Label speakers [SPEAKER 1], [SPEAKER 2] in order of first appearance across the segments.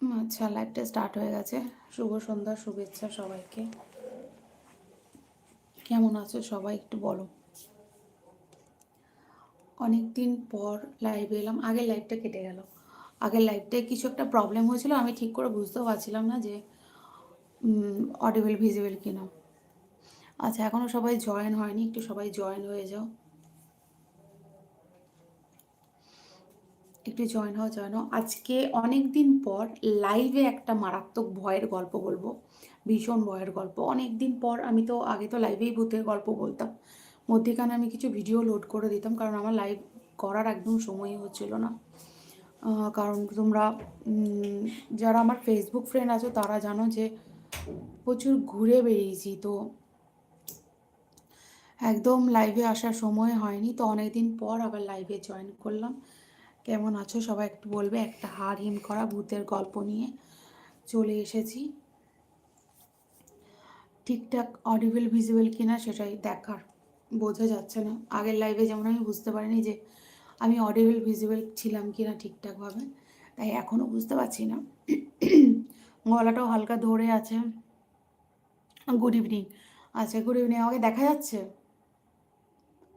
[SPEAKER 1] আচ্ছা লাইভটা স্টার্ট হয়ে গেছে। শুভ সন্ধ্যা, শুভেচ্ছা সবাইকে। কেমন আছো সবাই একটু বলো? অনেক দিন পর লাইভে এলাম। আগের লাইভটা কেটে গেল। আগের লাইভটায় কিছু একটা প্রবলেম হয়েছিল, আমি ঠিক করে বুঝতেও পারছিলাম না যে অডিবল ভিজিবল কিনা। আচ্ছা এখনও সবাই জয়েন হয়নি, একটু সবাই জয়েন হয়ে যাও। একটু জয়েন হও জয়েন হও। আজকে অনেক দিন পর লাইভে একটা মারাত্মক ভয়ের গল্প বলব, ভীষণ ভয়ের গল্প। অনেক দিন পর আমি তো, আগে তো লাইভেই ভূতের গল্প বলতাম। মধ্যেখানে আমি কিছু ভিডিও লোড করে দিতাম, কারণ আমার লাইভ করার একদম সময়ই হচ্ছিল না। কারণ তোমরা যারা আমার ফেসবুক ফ্রেন্ড আছো, তারা জানো যে প্রচুর ঘুরে বেরিয়েছি তো একদম লাইভে আসার সময় হয়নি, তো অনেকদিন পর আবার লাইভে জয়েন করলাম। কেমন আছো? সবাই একটু বলবে। একটা হাড় হিম করা ভূতের গল্প নিয়ে চলে এসেছি। ঠিকঠাক অডিবল ভিজিবল কিনা সেটাই দেখার। বোঝা যাচ্ছে না। আগের লাইভে যেমন আমি বুঝতে পারিনি যে আমি অডিবল ভিজিবল ছিলাম কিনা ঠিকঠাকভাবে। তাই এখনও বুঝতে পারছি না। গলাটাও হালকা ধরে আছে। গুড ইভিনিং আচ্ছা গুড ইভিনিং আমাকে দেখা যাচ্ছে?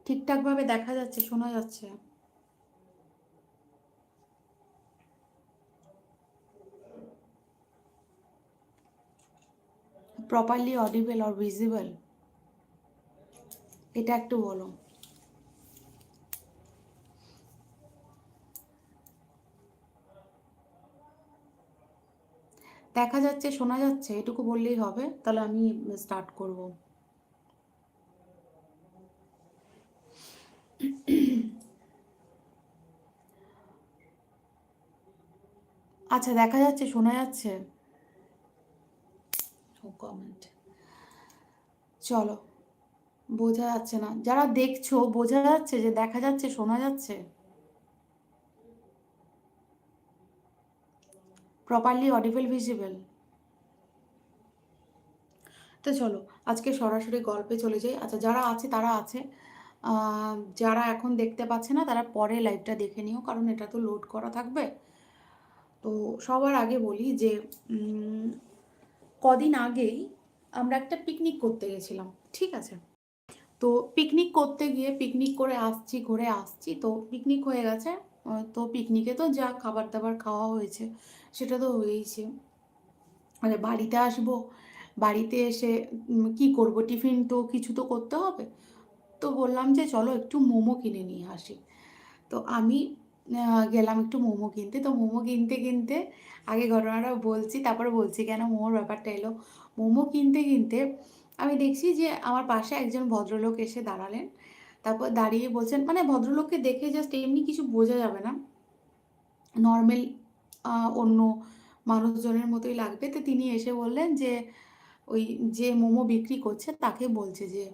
[SPEAKER 1] ঠিকঠাকভাবে দেখা যাচ্ছে, শোনা যাচ্ছে। প্রপারলি অডিবল অর ভিজিবল এটা একটু বলো। দেখা যাচ্ছে, শোনা যাচ্ছে, এটুকু বললেই হবে, তাহলে আমি স্টার্ট করব। আচ্ছা দেখা যাচ্ছে, শোনা যাচ্ছে। কমেন্ট চলো, বোঝা যাচ্ছে না। যারা দেখছ, বোঝা যাচ্ছে যে দেখা যাচ্ছে, শোনা যাচ্ছে? প্রপারলি অডিবল ভিজিবল তো চলো, আজকে সরাসরি গল্পে চলে যাই। আচ্ছা যারা আছে, তারা আছে। যারা এখন দেখতে পাচ্ছে না, তারা পরে লাইভটা দেখে নিও, কারণ এটা তো লোড করা থাকবে। তো সবার আগে বলি যে কদিন আগেই আমরা একটা পিকনিক করতে গেছিলাম, ঠিক আছে? তো পিকনিক করতে গিয়ে পিকনিক করে আসছি, ঘুরে আসছি, তো পিকনিক হয়ে গেছে। তো পিকনিকে তো যা খাবার দাবার খাওয়া হয়েছে, সেটা তো হয়েইছে। মানে বাড়িতে আসব, বাড়িতে এসে কি করব? টিফিন তো কিছু তো করতে হবে। তো বললাম যে, চলো একটু মোমো কিনে নিয়ে আসি। তো আমি গেলাম একটু মোমো কিনতে। তো মোমো কিনতে কিনতে আগে ঘটনাটা বলছি, তারপরে বলছি কেন মোমোর ব্যাপারটা এলো। মোমো কিনতে কিনতে আমি দেখছি যে আমার পাশে একজন ভদ্রলোক এসে দাঁড়ালেন। তারপর দাঁড়িয়ে বলছেন মানে ভদ্রলোককে দেখে জাস্ট এমনি কিছু বোঝা যাবে না। নর্মাল অন্য মানুষজনের মতোই লাগবে। তো তিনি এসে বললেন যে, ওই যে মোমো বিক্রি করছে তাকে বলছে যে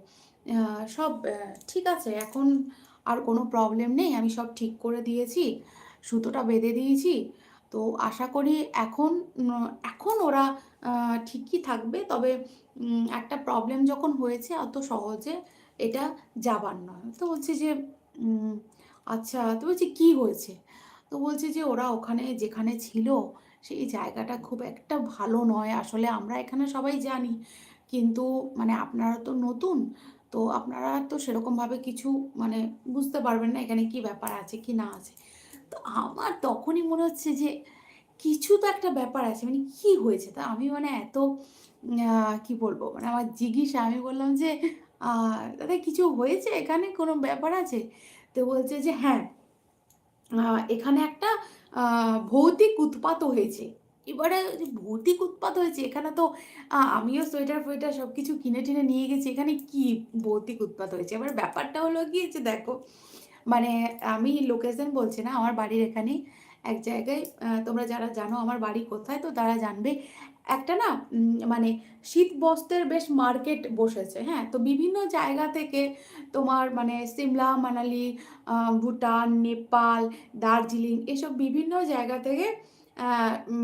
[SPEAKER 1] সব ঠিক আছে, এখন আর কোনো প্রবলেম নেই, আমি সব ঠিক করে দিয়েছি, সুতোটা বেঁধে দিয়েছি। তো আশা করি এখন এখন ওরা ঠিকই থাকবে, তবে একটা প্রবলেম যখন হয়েছে অত সহজে এটা যাবার নয়। তো বলছি যে আচ্ছা তো বলছি কী হয়েছে? তো বলছে যে ওরা ওখানে যেখানে ছিল, সেই জায়গাটা খুব একটা ভালো নয়। আসলে আমরা এখানে সবাই জানি, কিন্তু মানে আপনারা তো নতুন তো আপনারা তো সেরকমভাবে কিছু মানে বুঝতে পারবেন না এখানে কি ব্যাপার আছে, কি না আছে। তো আমার তখনই মনে হচ্ছে যে কিছু তো একটা ব্যাপার আছে মানে কি হয়েছে? তা আমি মানে এত কি বলব? মানে আমার জিজ্ঞাসা, আমি বললাম যে দাদা, কিছু হয়েছে এখানে? কোনো ব্যাপার আছে? তো বলছে যে হ্যাঁ এখানে একটা ভৌতিক উৎপাত হয়েছে। এবারে ভৌতিক উৎপাত হয়েছে, এখানে তো আমিও সোয়েটার ফোয়েটার সব কিছু কিনে টিনে নিয়ে গেছি, এখানে কি ভৌতিক উৎপাত হয়েছে? এবার ব্যাপারটা হলো গিয়েছে দেখো মানে আমি লোকেশন বলছি না, আমার বাড়ির এখানে এক জায়গায় তোমরা যারা জানো আমার বাড়ি কোথায়, তো তারা জানবে, একটা না মানে শীত বস্ত্রের বেশ মার্কেট বসেছে হ্যাঁ? তো বিভিন্ন জায়গা থেকে তোমার মানে সিমলা, মানালি ভুটান, নেপাল, দার্জিলিং, এসব বিভিন্ন জায়গা থেকে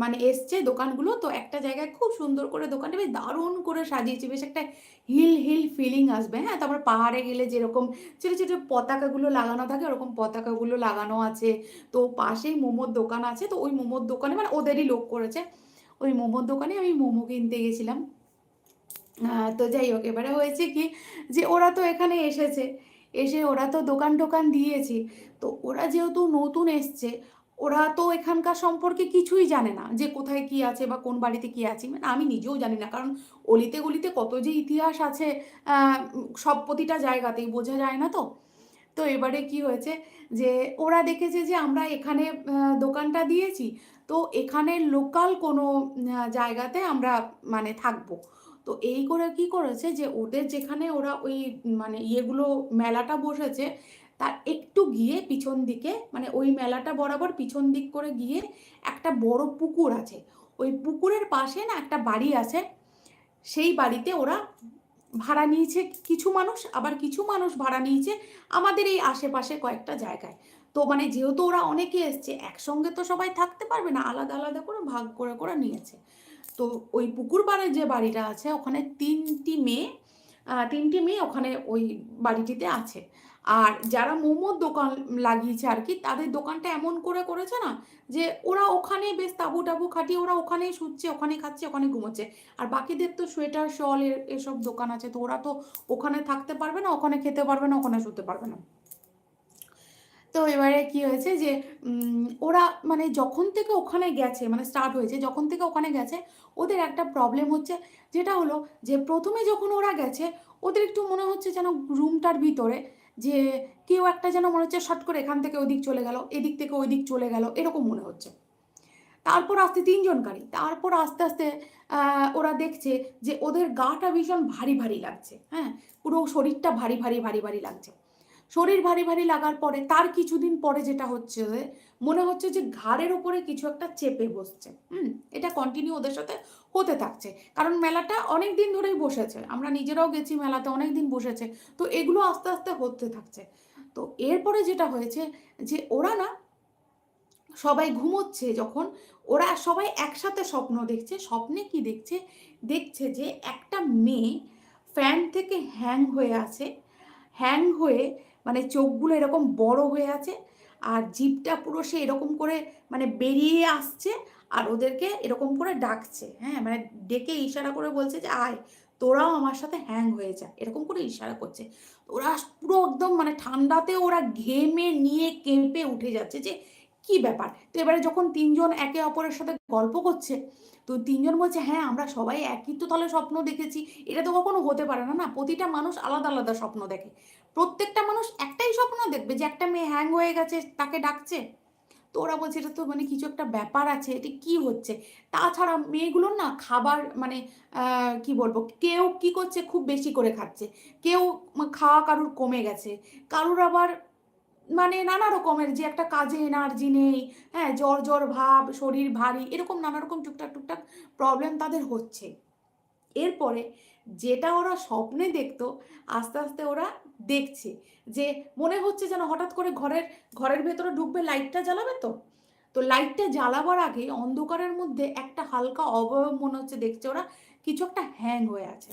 [SPEAKER 1] মানে এসছে দোকানগুলো, তো একটা জায়গায় খুব সুন্দর করে দোকানটা বেশ দারুণ করে সাজিয়েছে, বেশ একটা হিল হিল ফিলিং আসবে হ্যাঁ? তারপর পাহাড়ে গেলে যেরকম ছোটো ছোটো পতাকাগুলো লাগানো থাকে, ওরকম পতাকাগুলো লাগানো আছে। তো পাশেই মোমোর দোকান আছে, তো ওই মোমোর দোকানে মানে ওদেরই লোক করেছে, ওই মোমোর দোকানে আমি মোমো কিনতে গেছিলাম। তো যাই হোক, এবারে হয়েছে কি যে ওরা তো এখানে এসেছে, এসে ওরা তো দোকান টোকান দিয়েছে, তো ওরা যেহেতু নতুন এসছে ওরা তো এখানকার সম্পর্কে কিছুই জানে না যে কোথায় কি আছে বা কোন বাড়িতে কি আছে। মানে আমি নিজেও জানি না, কারণ অলিতে গলিতে কত যে ইতিহাস আছে সব প্রতিটা জায়গাতেই বোঝা যায় না তো। তো এবারে কি হয়েছে যে ওরা দেখেছে যে আমরা এখানে দোকানটা দিয়েছি, তো এখানে লোকাল কোনো জায়গাতে আমরা মানে থাকব। তো এই করে কি করেছে যে ওদের যেখানে ওরা ওই মানে ইয়েগুলো, মেলাটা বসেছে তার একটু গিয়ে পিছন দিকে মানে ওই মেলাটা বরাবর পিছন দিক করে গিয়ে একটা বড় পুকুর আছে। ওই পুকুরের পাশে না একটা বাড়ি আছে। সেই বাড়িতে ওরা ভাড়া নিয়েছে কিছু মানুষ, আবার কিছু মানুষ ভাড়া নিয়েছে আমাদের এই আশেপাশে কয়েকটা জায়গায়। তো মানে যেহেতু ওরা অনেকে এসছে, একসঙ্গে তো সবাই থাকতে পারবে না, আলাদা আলাদা করে ভাগ করে করে নিয়েছে। তো ওই পুকুর পাড়ের যে বাড়িটা আছে, ওখানে তিনটি মেয়ে তিনটি মেয়ে ওখানে ওই বাড়িটিতে আছে। আর যারা মোমোর দোকান লাগিয়েছে আর কি, তাদের দোকানটা এমন করে করেছে না যে ওরা ওখানে বেশ তাবু টাবু খাটিয়ে ওরা ওখানেই শুচ্ছে, ওখানে খাচ্ছে, ওখানে ঘুমোচ্ছে। আর বাকিদের তো সোয়েটার, শল এর, এসব দোকান আছে, তো ওরা তো ওখানে থাকতে পারবে না, ওখানে খেতে পারবে না, ওখানে শুতে পারবে না। তো এবারে কি হয়েছে যে ওরা মানে যখন থেকে ওখানে গেছে মানে স্টার্ট হয়েছে, যখন থেকে ওখানে গেছে, ওদের একটা প্রবলেম হচ্ছে, যেটা হলো যে প্রথমে যখন ওরা গেছে, ওদের একটু মনে হচ্ছে যেন রুমটার ভিতরে যে কেউ একটা যেন মনে হচ্ছে শট করে এখান থেকে ওদিক চলে গেল, এদিক থেকে ওই দিক চলে গেল, এরকম মনে হচ্ছে। তারপর আসতে তিনজন গাড়ি তারপর আস্তে আস্তে ওরা দেখছে যে ওদের গাটা ভীষণ ভারী ভারী লাগছে হ্যাঁ? পুরো শরীরটা ভারী ভারী ভারী ভারী লাগছে। শরীর ভারী ভারী লাগার পরে, তার কিছুদিন পরে যেটা হচ্ছে মনে হচ্ছে যে ঘাড়ের ওপরে কিছু একটা চেপে বসছে। হুম, এটা কন্টিনিউ ওদের সাথে হতে থাকছে। কারণ মেলাটা অনেক দিন ধরেই বসেছে। আমরা নিজেরাও গেছি মেলাতে অনেক দিন বসেছে। তো এগুলো আস্তে আস্তে হতে থাকছে। তো এরপরে যেটা হয়েছে যে, ওরা না সবাই ঘুমোচ্ছে যখন, ওরা সবাই একসাথে স্বপ্ন দেখছে। স্বপ্নে কি দেখছে? দেখছে যে একটা মেয়ে ফ্যান থেকে হ্যাং হয়ে আছে। হ্যাং হয়ে মানে চোখগুলো এরকম বড় হয়ে আছে আর জিপটা পুরো সে এরকম করে মানে বেরিয়ে আসছে আর ওদেরকে এরকম করে ডাকছে। হ্যাঁ মানে ডেকে ইশারা করে বলছে যে, আয়, তোরাও আমার সাথে হ্যাং হয়ে যা। এরকম করে ইশারা করছে। ওরা পুরো একদম মানে ঠান্ডাতে ওরা ঘেমে নিয়ে কেঁপে উঠে যাচ্ছে যে, কি ব্যাপার? তো এবারে যখন তিনজন একে অপরের সাথে গল্প করছে, তো তিনজন বলছে হ্যাঁ আমরা সবাই একই তো তাহলে স্বপ্ন দেখেছি। এটা তো কখনো হতে পারে না না? প্রতিটা মানুষ আলাদা আলাদা স্বপ্ন দেখে। প্রত্যেকটা মানুষ একটাই স্বপ্ন দেখবে যে একটা মেয়ে হ্যাং হয়ে গেছে, তাকে ডাকছে। তো ওরা বলছে, এটা তো মানে কিছু একটা ব্যাপার আছে, এটা কি হচ্ছে? তাছাড়া মেয়েগুলোর না খাবার মানে কি বলব, কেউ কি করছে খুব বেশি করে খাচ্ছে। কেউ খাওয়া কারুর কমে গেছে। কারুর আবার মানে নানা রকমের যে একটা কাজে এনার্জি নেই হ্যাঁ জ্বর জ্বর, ভাব, শরীর ভারী, এরকম নানা রকম টুকটাক টুকটাক প্রবলেম তাদের হচ্ছে। এরপরে যেটা ওরা স্বপ্নে দেখতো, আস্তে আস্তে ওরা দেখছে যে মনে হচ্ছে যেন হঠাৎ করে ঘরের ঘরের ভেতরে ঢুকবে লাইটটা জ্বালাবে তো? তো লাইটটা জ্বালাবার আগে অন্ধকারের মধ্যে একটা হালকা অবয়ব মনে হচ্ছে দেখছে ওরা, কিছু একটা হ্যাং হয়ে আছে।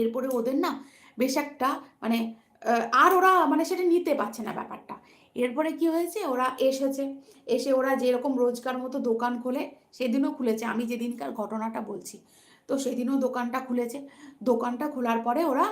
[SPEAKER 1] এরপরে ওদের না বেশ একটা মানে আর ওরা মানে সেটা নিতে পারছে না ব্যাপারটা। এরপরে কি হয়েছে? ওরা এসেছে, এসে ওরা যেরকম রোজকার মতো দোকান খোলে, সেদিনও খুলেছে। আমি যেদিনকার ঘটনাটা বলছি, তো সেদিনও দোকানটা খুলেছে। দোকানটা খোলার পরে ওরা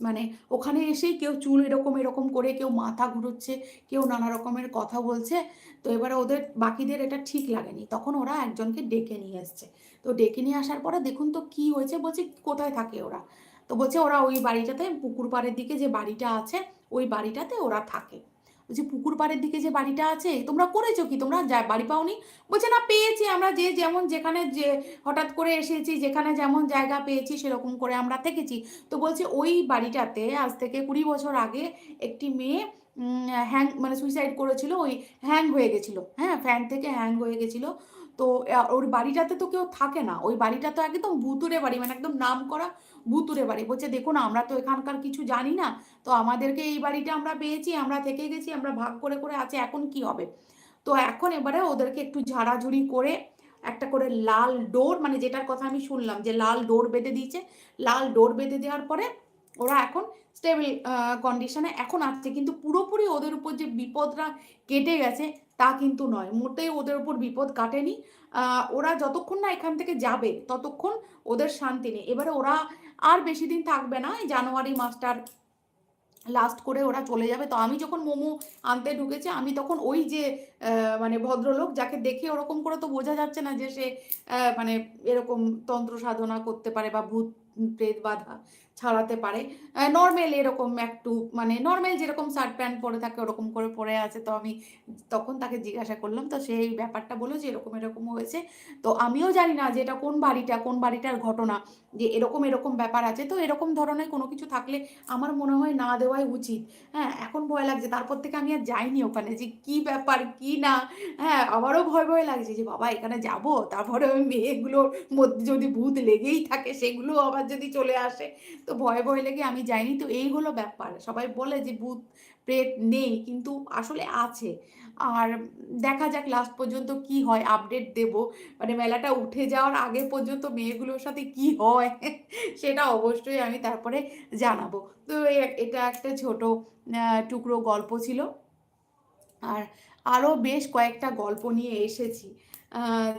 [SPEAKER 1] মানে ওখানে এসেই কেউ চুল এরকম এরকম করে কেউ মাথা ঘুরোচ্ছে, কেউ নানা রকমের কথা বলছে। তো এবারে ওদের, বাকিদের এটা ঠিক লাগেনি। তখন ওরা একজনকে ডেকে নিয়ে এসছে। তো ডেকে নিয়ে আসার পরে দেখুন তো কি হয়েছে, বলছে কোথায় থাকে ওরা? তো বলছে ওরা ওই বাড়িটাতে, পুকুর পাড়ের দিকে যে বাড়িটা আছে, ওই বাড়িটাতে ওরা থাকে। বলছে পুকুর পাড়ের দিকে যে বাড়িটা আছে, তোমরা করেছ কি? তোমরা যা, বাড়ি পাওনি? বলছে, না, পেয়েছি আমরা যে যেমন যেখানে যে হঠাৎ করে এসেছি, যেখানে যেমন জায়গা পেয়েছি, সেরকম করে আমরা থেকেছি। তো বলছে, ওই বাড়িটাতে আজ থেকে কুড়ি বছর আগে একটি মেয়ে হ্যাং মানে সুইসাইড করেছিল, ওই হ্যাং হয়ে গেছিল। হ্যাঁ ফ্যান থেকে হ্যাং হয়ে গেছিল। তো ওর বাড়িটাতে তো কেউ থাকে না। ওই বাড়িটা তো একদম ভুতুরে বাড়ি মানে একদম নাম করা ভুতুরে বাড়ি। বলছে, দেখুন, আমরা তো এখানকার কিছু জানি না, তো আমাদেরকে এই বাড়িটা আমরা পেয়েছি, আমরা থেকে গেছি, আমরা ভাগ করে করে আছে, এখন কি হবে? তো এখন এবারে ওদেরকে একটু ঝাড়াঝুড়ি করে একটা করে লাল ডোর মানে যেটার কথা আমি শুনলাম যে লাল ডোর বেঁধে দিয়েছে, লাল ডোর বেঁধে দেওয়ার পরে ওরা এখন স্টেবল কন্ডিশনে এখন আসছে কিন্তু পুরোপুরি ওদের উপর যে বিপদটা কেটে গেছে তা কিন্তু নয়। মোটেই ওদের উপর বিপদ কাটেনি। ওরা যতক্ষণ না এখান থেকে যাবে, ততক্ষণ ওদের শান্তি নেই। এবারে ওরা আর বেশি দিন থাকবে না জানুয়ারি মাসটার লাস্ট করে ওরা চলে যাবে। তো আমি যখন মোমো আনতে ঢুকেছি, আমি তখন ওই যে মানে ভদ্রলোক যাকে দেখে ওরকম করে তো বোঝা যাচ্ছে না যে সে মানে এরকম তন্ত্র সাধনা করতে পারে বা ভূত প্রেত বাধা। ছাড়াতে পারে। নর্মেল এরকম একটু মানে নর্মেল যেরকম শার্ট প্যান্ট পরে থাকে, ওরকম করে পরে আছে। তো আমি তখন তাকে জিজ্ঞাসা করলাম, তো সেই ব্যাপারটা বলো যে এরকম এরকম হয়েছে। তো আমিও জানি না যে এটা কোন বাড়িটা, কোন বাড়িটার ঘটনা, যে এরকম এরকম ব্যাপার আছে। তো এরকম ধরনের কোনো কিছু থাকলে আমার মনে হয় না দেওয়াই উচিত। হ্যাঁ এখন ভয় লাগছে। তারপর থেকে আমি আর যাইনি ওখানে যে কি ব্যাপার, কি না? হ্যাঁ আবারও ভয় ভয় লাগছে যে বাবা, এখানে যাব? তারপরে ওই মেয়েগুলোর মধ্যে যদি ভূত লেগেই থাকে, সেগুলো আবার যদি চলে আসে। তো ভয় ভয় লেগে আমি যাইনি। তো এই হলো ব্যাপার। সবাই বলে যে ভূত প্রেত নেই, কিন্তু আসলে আছে। আর দেখা যাক লাস্ট পর্যন্ত কি হয় আপডেট দেব। মানে মেলাটা উঠে যাওয়ার আগে পর্যন্ত মেয়েগুলোর সাথে কি হয়, সেটা অবশ্যই আমি তারপরে জানাব। তো এটা একটা ছোট টুকরো গল্প ছিল। আর আরও বেশ কয়েকটা গল্প নিয়ে এসেছি।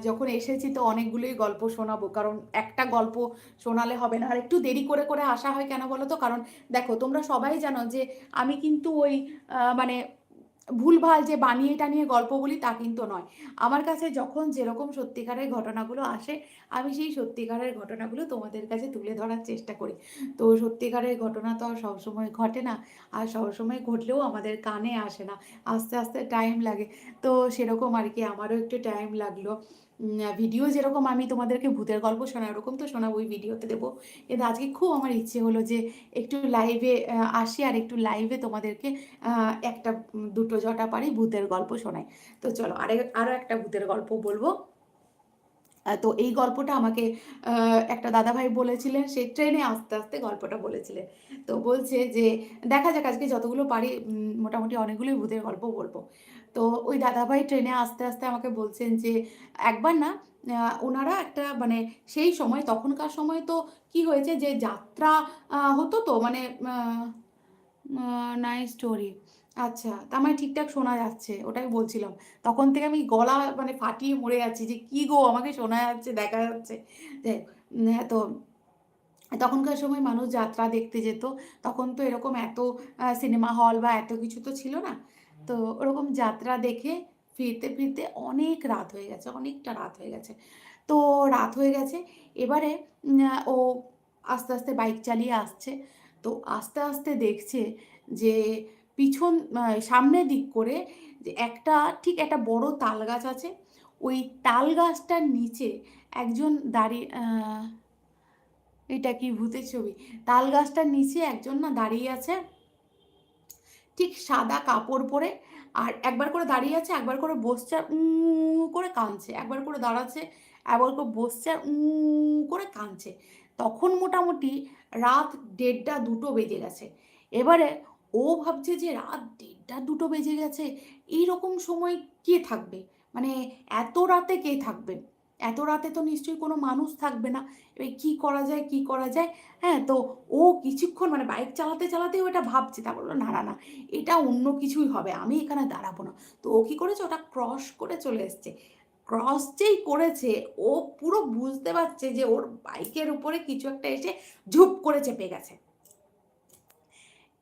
[SPEAKER 1] যখন এসেছি তো অনেকগুলোই গল্প শোনাবো, কারণ একটা গল্প শোনালে হবে না। আর একটু দেরি করে করে আসা হয় কেন বলো তো? কারণ দেখো, তোমরা সবাই জানো যে আমি কিন্তু ওই মানে ভুলভাল যে বানিয়ে টানিয়ে গল্প বলি তা কিন্তু নয়। আমার কাছে যখন যেরকম সত্যিকারের ঘটনাগুলো আসে, আমি সেই সত্যিকারের ঘটনাগুলো তোমাদের কাছে তুলে ধরার চেষ্টা করি। তো সত্যিকারের ঘটনা তো আর সবসময় ঘটে না, আর সবসময় ঘটলেও আমাদের কানে আসে না। আস্তে আস্তে টাইম লাগে। তো সেরকম আর কি, আমারও একটু টাইম লাগল। ভিডিও যেরকম আমি তোমাদেরকে ভূতের গল্প শোনা, ওরকম তো শোনাবো ওই ভিডিওতে দেবো। কিন্তু আজকে খুব আমার ইচ্ছে হলো যে একটু লাইভে আসি আর একটু লাইভে তোমাদেরকে একটা দুটো জটা পারি ভূতের গল্প শোনাই। তো চলো, আরে আরও একটা ভূতের গল্প বলব। তো এই গল্পটা আমাকে একটা দাদাভাই বলেছিলেন, সে ট্রেনে আস্তে আস্তে গল্পটা বলেছিলেন। তো বলছে যে, দেখা যাক আজকে যতগুলো পারি মোটামুটি অনেকগুলোই ভূতের গল্প বলব। তো ওই দাদাভাই ট্রেনে আস্তে আস্তে আমাকে বলছেন যে, একবার না ওনারা একটা মানে সেই সময়, তখনকার সময় তো কি হয়েছে যে, যাত্রা হতো তো মানে নাই স্টোরি আচ্ছা তার মানে ঠিকঠাক শোনা যাচ্ছে, ওটাই বলছিলাম। তখন থেকে আমি গলা মানে ফাটিয়ে মরে যাচ্ছি যে, কি গো, আমাকে শোনা যাচ্ছে, দেখা যাচ্ছে। হ্যাঁ তো তখনকার সময় মানুষ যাত্রা দেখতে যেত। তখন তো এরকম এত সিনেমা হল বা এত কিছু তো ছিল না। তো ওরকম যাত্রা দেখে ফিরতে ফিরতে অনেক রাত হয়ে গেছে, অনেকটা রাত হয়ে গেছে। তো রাত হয়ে গেছে, এবারে ও আস্তে আস্তে বাইক চালিয়ে আসছে। তো আস্তে আস্তে দেখছে যে পিছন সামনের দিক করে যে একটা, ঠিক একটা বড় তাল গাছ আছে। ওই তাল গাছটার নিচে একজন দাঁড়িয়ে এটা কি ভূতের ছবি? তাল গাছটার নিচে একজন না দাঁড়িয়ে আছে, ঠিক সাদা কাপড় পরে, আর একবার করে দাঁড়িয়ে আছে, একবার করে বসছে উ করে কাঁদছে। একবার করে দাঁড়াচ্ছে, একবার করে বসছে উ করে কাঁদছে। তখন মোটামুটি রাত দেড়টা দুটো বেজে গেছে। এবারে ও ভাবছে যে রাত দেড়টা, দুটো বেজে গেছে। এই রকম সময় কে থাকবে? মানে এত রাতে কে থাকবে? এত রাতে তো নিশ্চয়ই কোনো মানুষ থাকবে না। এবার কী করা যায়, কি করা যায়? হ্যাঁ তো ও কিছুক্ষণ মানে বাইক চালাতে, চালাতেও এটা ভাবছে। তা বলল, না না না, এটা অন্য কিছুই হবে। আমি এখানে দাঁড়াবো না। তো ও কী করেছে? ওটা ক্রস করে চলে এসছে। ক্রস যেই করেছে, ও পুরো বুঝতে পারছে যে ওর বাইকের উপরে কিছু একটা এসে ঝুপ করে চেপে গেছে।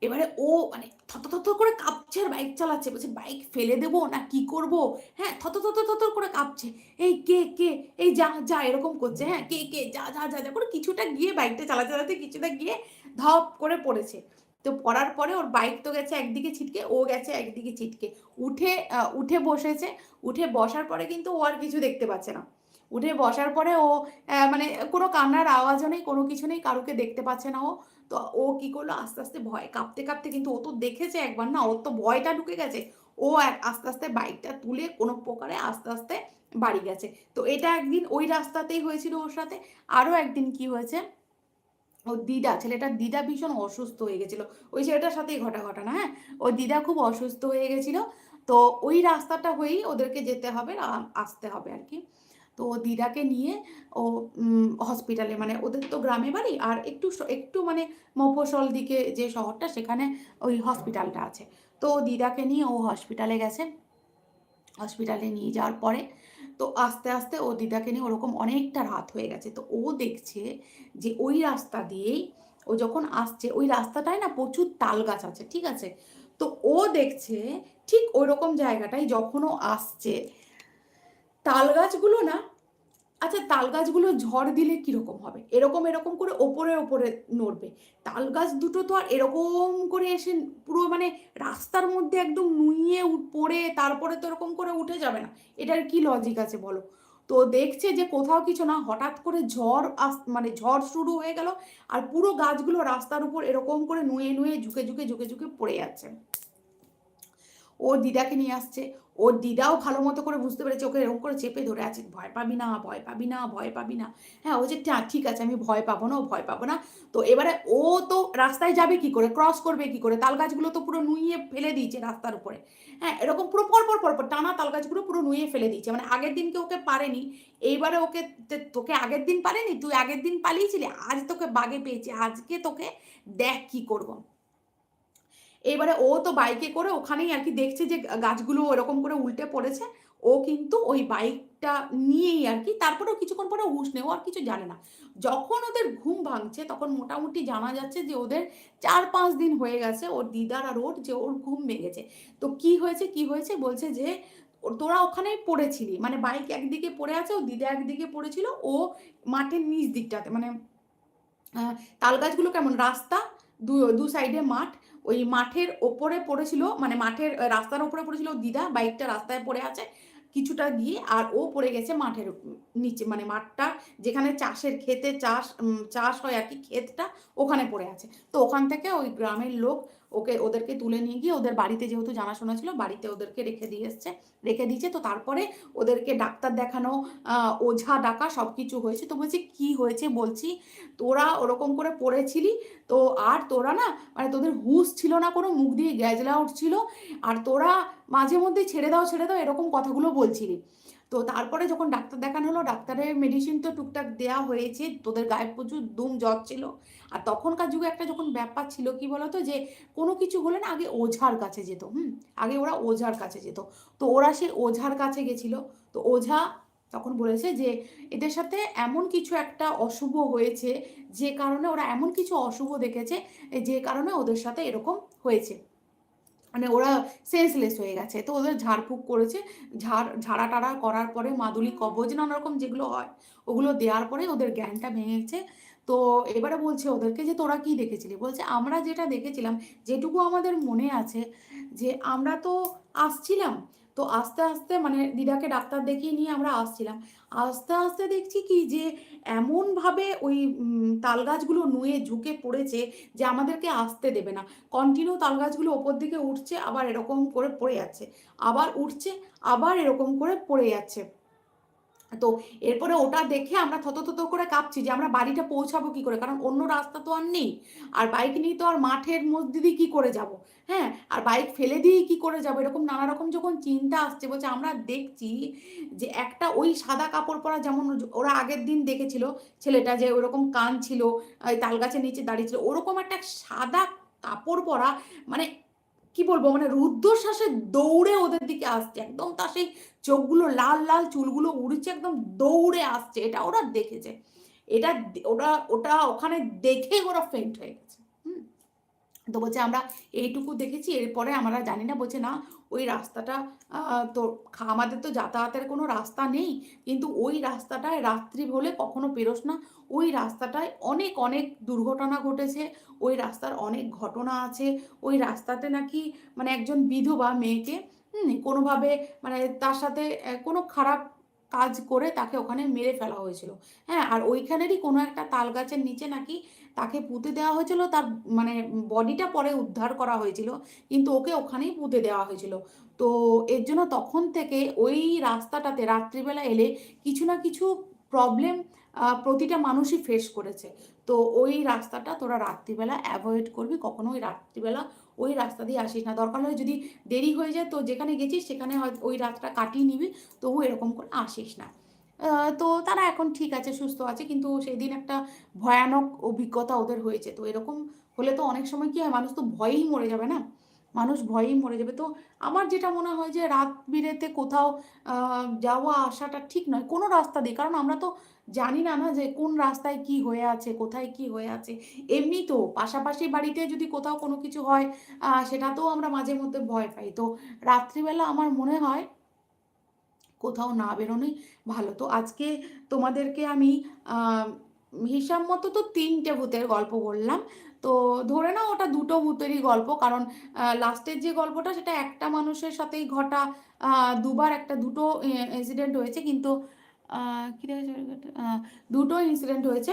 [SPEAKER 1] এবারে ও মানে থত করে কাঁপছে আর বাইক চালাচ্ছে। বলছে বাইক ফেলে দেবো না? কি করব? হ্যাঁ থত থত করে কাঁপছে। এই কে কে? এই যা যা, এরকম করছে। হ্যাঁ কে কে? যা যা যা যা, করে কিছুটা গিয়ে বাইকটা চালাতে চালাতে কিছুটা গিয়ে ধপ করে পড়েছে। তো পড়ার পরে ওর বাইক তো গেছে একদিকে ছিটকে, ও গেছে একদিকে ছিটকে। উঠে উঠে বসেছে। উঠে বসার পরে কিন্তু ও আর কিছু দেখতে পাচ্ছে না। উঠে বসার পরে ও মানে কোনো কান্নার আওয়াজও নেই, কোনো কিছু নেই, কারুকে দেখতে পাচ্ছে না ও। তো ও কি করল? আস্তে আস্তে ভয়, কাঁপতে কাঁপতে কিন্তু ও তো দেখেছে একবার না, ওর তো ভয়টা ঢুকে গেছে। ও আস্তে আস্তে বাইকটা তুলে কোনো প্রকারে আস্তে আস্তে বাড়ি গেছে। তো এটা একদিন ওই রাস্তাতেই হয়েছিল ওর সাথে। আরও একদিন কি হয়েছে? ও দিদা, ছেলেটার দিদা ভীষণ অসুস্থ হয়ে গেছিল। ওই ছেলেটার সাথেই ঘটা ঘটনা হ্যাঁ? ওই দিদা খুব অসুস্থ হয়ে গেছিল। তো ওই রাস্তাটা হয়েই ওদেরকে যেতে হবে আসতে হবে আর কি। তো দিদাকে নিয়ে ও হসপিটালে মানে ওদের তো গ্রামে বাড়ি, আর একটু একটু মানে মফস্বল দিকে যে শহরটা, সেখানে ওই হসপিটালটা আছে। তো দিদাকে নিয়ে ও হসপিটালে গেছে। হসপিটালে নিয়ে যাওয়ার পরে, তো আস্তে আস্তে ও দিদাকে নিয়ে ওরকম অনেকটা রাত হয়ে গেছে। তো ও দেখছে যে ওই রাস্তা দিয়েই ও যখন আসছে, ওই রাস্তাটায় না প্রচুর তাল গাছ আছে, ঠিক আছে? তো ও দেখছে ঠিক ওই রকম জায়গাটায় যখন ও আসছে তাল গাছগুলো না আচ্ছা তাল গাছগুলো ঝড় দিলে কীরকম হবে? এরকম এরকম করে ওপরে ওপরে নড়বে। তাল গাছ দুটো তো আর এরকম করে এসে পুরো মানে রাস্তার মধ্যে একদম নুইয়ে পড়ে তারপরে তো এরকম করে উঠে যাবে না। এটার কি লজিক আছে বলো? তো দেখছে যে কোথাও কিছু না, হঠাৎ করে ঝড় আস মানে ঝড় শুরু হয়ে গেল আর পুরো গাছগুলো রাস্তার উপর এরকম করে নুয়ে নুয়ে ঝুঁকে ঝুঁকে ঝুঁকে ঝুঁকে পড়ে যাচ্ছে। ওর দিদাকে নিয়ে আসছে। ওর দিদাও ভালো মতো করে বুঝতে পেরেছে ওকে এরকম করে চেপে ধরে আছে ভয় পাবি না ভয় পাবি না ভয় পাবি না। হ্যাঁ ও যে "টা, ঠিক আছে আমি ভয় পাবো না ভয় পাবো না। তো এবারে ও তো রাস্তায় যাবে কি করে ক্রস করবে কি করে তাল গাছগুলো তো পুরো নুইয়ে ফেলে দিয়েছে রাস্তার উপরে। হ্যাঁ এরকম পুরো পরপর পরপর টানা তাল গাছগুলো পুরো নুইয়ে ফেলে দিয়েছে। মানে আগের দিনকে ওকে পারেনি এইবারে ওকে তোকে আগের দিন পারেনি? তুই আগের দিন পালিয়েছিলি? আজ তোকে বাগে পেয়েছে আজকে তোকে দেখ কি করব। এবারে ও তো বাইকে করে ওখানেই আর কি দেখছে যে গাছগুলো এরকম করে উল্টে পড়েছে। ও কিন্তু ওই বাইকটা নিয়েই আর কি তারপরেও কিছুক্ষণ পরে হুশ নেই ও আর কিছু জানে না। যখন ওদের ঘুম ভাঙছে, তখন মোটামুটি জানা যাচ্ছে যে ওদের চার পাঁচ দিন হয়ে গেছে ওর দিদার আর ওর যে ওর ঘুম ভেঙেছে। তো কি হয়েছে কি হয়েছে? বলছে যে তোরা ওখানেই পড়েছিলি মানে বাইক একদিকে পড়ে আছে, ও দিদা একদিকে পড়েছিল, ও মাঠের নিচ দিকটাতে মানে তাল গাছগুলো কেমন, রাস্তা দু দু সাইডে মাঠ ওই মাঠের ওপরে পড়েছিল মানে মাঠের রাস্তার ওপরে পড়েছিল দিদা, বাইকটা রাস্তায় পড়ে আছে কিছুটা গিয়ে, আর ও পড়ে গেছে মাঠের নিচে মানে মাঠটা যেখানে চাষের ক্ষেতে চাষ চাষ হয় আর কি, ক্ষেতটা ওখানে পড়ে আছে। তো ওখান থেকে ওই গ্রামের লোক ওকে, ওদেরকে তুলে নিয়ে গিয়ে ওদের বাড়িতে যেহেতু জানাশোনা ছিল, বাড়িতে ওদেরকে রেখে দিয়ে এসছে। রেখে দিয়েছে, তো তারপরে ওদেরকে ডাক্তার দেখানো ওঝা ডাকা সব কিছু হয়েছে। তো বলছি, কি হয়েছে? বলছি, তোরা ওরকম করে পড়েছিলি, তো আর তোরা না মানে তোদের হুঁশ ছিল না কোনো, মুখ দিয়ে গ্যাজলা উঠছিল, আর তোরা মাঝে মধ্যে ছেড়ে দাও ছেড়ে দাও, এরকম কথাগুলো বলছিলি। তো তারপরে যখন ডাক্তার দেখানো হলো, ডাক্তারের মেডিসিন তো টুকটাক দেওয়া হয়েছে, তোদের গায়ে প্রচুর দুম জ্বর ছিল। আর তখনকার যুগে একটা যখন ব্যাপার ছিল কি বলতো যে কোনো কিছু হলে না আগে ওঝার কাছে যেত, হুম? আগে ওরা ওঝার কাছে যেত। তো ওরা সেই ওঝার কাছে গেছিল। তো ওঝা তখন বলেছে যে এদের সাথে এমন কিছু একটা অশুভ হয়েছে, যে কারণে ওরা এমন কিছু অশুভ দেখেছে, যে কারণে ওদের সাথে এরকম হয়েছে। মানে ওরা সেন্সলেস হয়ে গেছে। তো ওদের ঝাড়ফুঁক করেছে। ঝাড় ঝাড়া টাড়া করার পরে মাদুলি কবজ নানা রকম যেগুলো হয়, ওগুলো দেওয়ার পরে ওদের জ্ঞানটা ভেঙেছে। তো এবারে বলছে ওদেরকে যে, তোরা কি দেখেছিলি? বলছে, আমরা যেটা দেখেছিলাম, যেটুকু আমাদের মনে আছে, যে আমরা তো আসছিলাম, তো আস্তে আস্তে মানে দিদাকে ডাক্তার দেখিয়ে নিয়ে আমরা আসছিলাম। আস্তে আস্তে দেখছি কি যে, এমনভাবে ওই তাল গাছগুলো নুয়ে ঝুঁকে পড়েছে যে আমাদেরকে আসতে দেবে না। কন্টিনিউ তাল গাছগুলো ওপর দিকে উঠছে, আবার এরকম করে পড়ে যাচ্ছে। আবার উঠছে, আবার এরকম করে পড়ে যাচ্ছে। তো এরপরে ওটা দেখে আমরা থত থত করে কাঁপছি যে আমরা বাড়িটা পৌঁছাবো কি করে? কারণ অন্য রাস্তা তো আর নেই। আর বাইক নিয়ে তো আর মাঠের মধ্যে দিয়ে কি করে যাব? হ্যাঁ আর বাইক ফেলে দিয়ে কি করে যাব? এরকম নানা রকম যখন চিন্তা আসছে, বলছে আমরা দেখছি যে একটা ওই সাদা কাপড় পরা যেমন ওরা আগের দিন দেখেছিল, ছেলেটা যে ওরকম কান ছিল ওই তাল গাছের নিচে দাঁড়িয়ে ছিল, ওরকম একটা সাদা কাপড় পরা মানে কি বলব? মানে রুদ্ধশ্বাসে দৌড়ে ওদের দিকে আসছে। একদম তার সেই চোখগুলো লাল লাল চুলগুলো উড়ছে, একদম দৌড়ে আসছে। এটা ওরা দেখেছে। এটা ওরা, ওটা ওখানে দেখে ওরা ফেন্ট হয়ে গেছে। তো বলছে, আমরা এইটুকু দেখেছি, এরপরে আমরা জানি না। বলছে, না, ওই রাস্তাটা তো আমাদের তো যাতায়াতের কোনো রাস্তা নেই। কিন্তু ওই রাস্তাটায় রাত্রি হলে কখনো পেরোস না। ওই রাস্তাটায় অনেক অনেক দুর্ঘটনা ঘটেছে। ওই রাস্তার অনেক ঘটনা আছে। ওই রাস্তাতে নাকি মানে একজন বিধবা মেয়েকে কোনোভাবে মানে তার সাথে কোনো খারাপ কাজ করে তাকে ওখানে মেরে ফেলা হয়েছিল। হ্যাঁ আর ওইখানেরই কোনো একটা তাল গাছের নিচে নাকি তাকে পুঁতে দেওয়া হয়েছিল, তার মানে বডিটা পরে উদ্ধার করা হয়েছিল, কিন্তু ওকে ওখানেই পুঁতে দেওয়া হয়েছিল। তো এর জন্য তখন থেকে ওই রাস্তাটাতে রাত্রিবেলা এলে কিছু না কিছু প্রবলেম প্রতিটা মানুষই ফেস করেছে। তো ওই রাস্তাটা তোরা রাত্রিবেলা অ্যাভয়েড করবি, কখনো ওই রাত্রিবেলা ওই রাস্তা দিয়ে আসিস না। দরকার হলে যদি দেরি হয়ে যায়, তো যেখানে গেছিস সেখানে ওই রাতটা কাটিয়ে নিবি তবু এরকম করে আসিস না। তো তারা এখন ঠিক আছে, সুস্থ আছে, কিন্তু সেই দিন একটা ভয়ানক অভিজ্ঞতা ওদের হয়েছে। তো এরকম হলে তো অনেক সময় কি হয়, মানুষ তো ভয়েই মরে যাবে না? মানুষ ভয়েই মরে যাবে। তো আমার যেটা মনে হয় যে রাত বিরেতে কোথাও যাওয়া আসাটা ঠিক নয়। কোনো রাস্তা দিয়ে, কারণ আমরা তো জানি না না যে কোন রাস্তায় কি হয়ে আছে, কোথায় কি হয়ে আছে। এমনি তো পাশাপাশি বাড়িতে যদি কোথাও কোনো কিছু হয় সেটাতেও আমরা মাঝে মধ্যে ভয় পাই। তো রাত্রিবেলা আমার মনে হয় কোথাও না বেরোনোই ভালো। তো আজকে তোমাদেরকে আমি হিসাব মতো তো তিনটে ভূতের গল্প বললাম। তো ধরে নাও ওটা দুটো ভূতেরই গল্প, কারণ লাস্টের যে গল্পটা সেটা একটা মানুষের সাথেই ঘটা দুবার একটা দুটো ইনসিডেন্ট হয়েছে, কিন্তু দুটো ইনসিডেন্ট হয়েছে।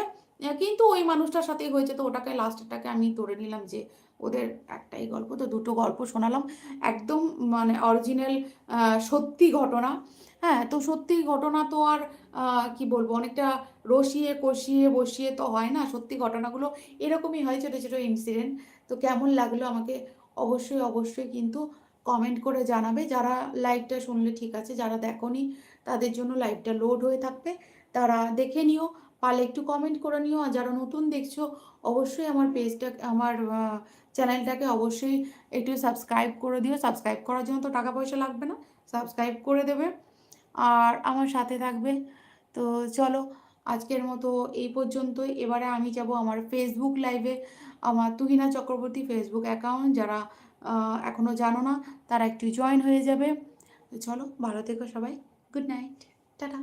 [SPEAKER 1] কিন্তু ওই মানুষটার সাথেই হয়েছে। তো ওটাকে, লাস্টটাকে আমি ধরে নিলাম যে ওদের একটাই গল্প। তো দুটো গল্প শোনালাম। একদম মানে অরিজিনাল সত্যি ঘটনা। হ্যাঁ তো সত্যি ঘটনা তো আর কি বলব, অনেকটা রসিয়ে কষিয়ে বসিয়ে তো হয় না। সত্যি ঘটনাগুলো এরকমই হয়, ছোটো ছোটো ইনসিডেন্ট তো কেমন লাগল আমাকে অবশ্যই অবশ্যই কিন্তু কমেন্ট করে জানাবে। যারা লাইভটা শুনলে ঠিক আছে, যারা দেখোনি, তাদের জন্য লাইভটা লোড হয়ে থাকবে। তারা দেখে নিও, পারলে একটু কমেন্ট করে নিও। আর যারা নতুন দেখছ, অবশ্যই আমার পেজটা আমার চ্যানেলটাকে অবশ্যই একটু সাবস্ক্রাইব করে দিও। সাবস্ক্রাইব করার জন্য তো টাকা পয়সা লাগবে না। সাবস্ক্রাইব করে দেবে। আর আমার সাথে থাকবে। তো চলো, আজকের মতো এই পর্যন্তই। এবারে আমি যাব আমার ফেসবুক লাইভে আমার তুহিনা চক্রবর্তী ফেসবুক অ্যাকাউন্ট যারা এখনও এখনও জানো না, তারা একটু জয়েন হয়ে যাবে। চলো, ভালো থেকো সবাই। Good night tata